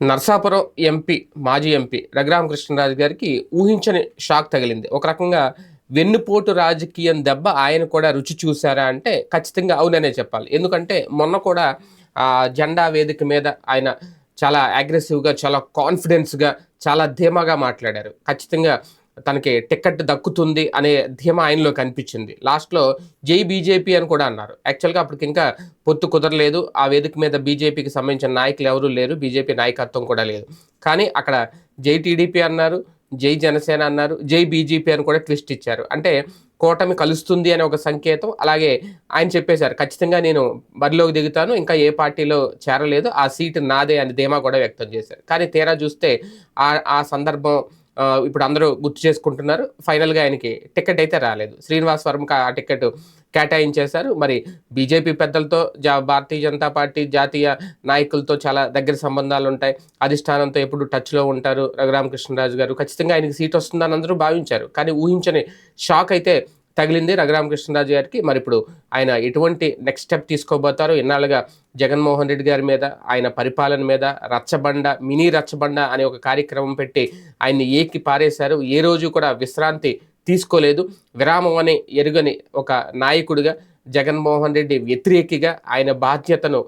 Narsapuram MP మాజీ MP Raghuramakrishnaraju గారికి ఊహించని షాక్ తగిలింది. ఒక రకంగా వెన్నుపోటు రాజకీయం దెబ్బ ఆయన కూడా రుచి చూశారా అంటే ఖచ్చితంగా అవుననే చెప్పాలి. ఎందుకంటే మొన్న కూడా ఆ జెండా వేదిక మీద ఆయన చాలా అగ్రెసివ్గా చాలా కాన్ఫిడెన్స్గా చాలా ధీమాగా మాట్లాడారు. ఖచ్చితంగా తనకి టికెట్ దక్కుతుంది అనే ధీమా ఆయనలో కనిపించింది. లాస్ట్లో జై బీజేపీ అని కూడా అన్నారు. యాక్చువల్గా అప్పటికి ఇంకా పొత్తు కుదరలేదు. ఆ వేదిక మీద బీజేపీకి సంబంధించిన నాయకులు ఎవరూ లేరు. బీజేపీ నాయకత్వం కూడా లేదు. కానీ అక్కడ జై టీడీపీ అన్నారు జై జనసేన అన్నారు జై బీజేపీ అని కూడా ట్విస్ట్ ఇచ్చారు. అంటే కూటమి కలుస్తుంది అనే ఒక సంకేతం. అలాగే ఆయన చెప్పేశారు ఖచ్చితంగా నేను బరిలోకి దిగుతాను. ఇంకా ఏ పార్టీలో చేరలేదు. ఆ సీటు నాదే అని ధీమా కూడా వ్యక్తం చేశారు. కానీ తీరా చూస్తే ఆ ఆ సందర్భం ఇప్పుడు అందరూ గుర్తు చేసుకుంటున్నారు. ఫైనల్గా ఆయనకి టికెట్ అయితే రాలేదు. శ్రీనివాస్ వర్మకు ఆ టికెట్ కేటాయించేశారు. మరి బీజేపీ పెద్దలతో జా భారతీయ జనతా పార్టీ జాతీయ నాయకులతో చాలా దగ్గర సంబంధాలు ఉంటాయి. అధిష్టానంతో ఎప్పుడు టచ్లో ఉంటారు. రఘురామకృష్ణరాజు గారు. ఖచ్చితంగా ఆయనకి సీట్ వస్తుందని అందరూ భావించారు. కానీ ఊహించని షాక్ అయితే తగిలింది రఘురామకృష్ణరాజు గారికి. మరి ఇప్పుడు ఆయన ఎటువంటి నెక్స్ట్ స్టెప్ తీసుకోబోతారో ఇన్నాళ్ళుగా జగన్మోహన్ రెడ్డి గారి మీద ఆయన పరిపాలన మీద రచ్చబండ మినీ రచ్చబండ అనే ఒక కార్యక్రమం పెట్టి ఆయన్ని ఏకి పారేశారు. ఏ రోజు కూడా విశ్రాంతి తీసుకోలేదు. విరామం అని ఎరుగని ఒక నాయకుడిగా జగన్మోహన్ రెడ్డి వ్యతిరేకిగా ఆయన బాధ్యతను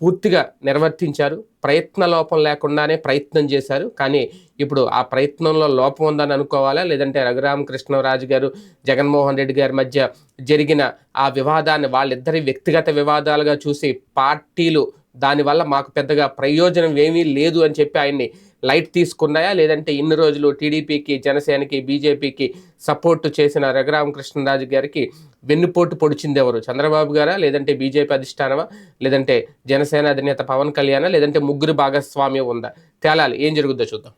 పూర్తిగా నిర్వర్తించారు. ప్రయత్న లోపం లేకుండానే ప్రయత్నం చేశారు. కానీ ఇప్పుడు ఆ ప్రయత్నంలో లోపం ఉందని అనుకోవాలా? లేదంటే రఘురామకృష్ణరాజు గారు జగన్మోహన్ రెడ్డి గారి మధ్య జరిగిన ఆ వివాదాన్ని వాళ్ళిద్దరి వ్యక్తిగత వివాదాలుగా చూసి పార్టీలు దానివల్ల మాకు పెద్దగా ప్రయోజనం ఏమీ లేదు అని చెప్పి ఆయన్ని లైట్ తీసుకున్నాయా? లేదంటే ఇన్ని రోజులు టీడీపీకి జనసేనకి బీజేపీకి సపోర్ట్ చేసిన రఘురామకృష్ణరాజు గారికి వెన్నుపోటు పొడిచింది ఎవరు? చంద్రబాబు గారా? లేదంటే బీజేపీ అధిష్టానమా? లేదంటే జనసేన అధినేత పవన్ కళ్యాణా? లేదంటే ముగ్గురు భాగస్వామ్యం ఉందా? తేలాలి. ఏం జరుగుద్దో చూద్దాం.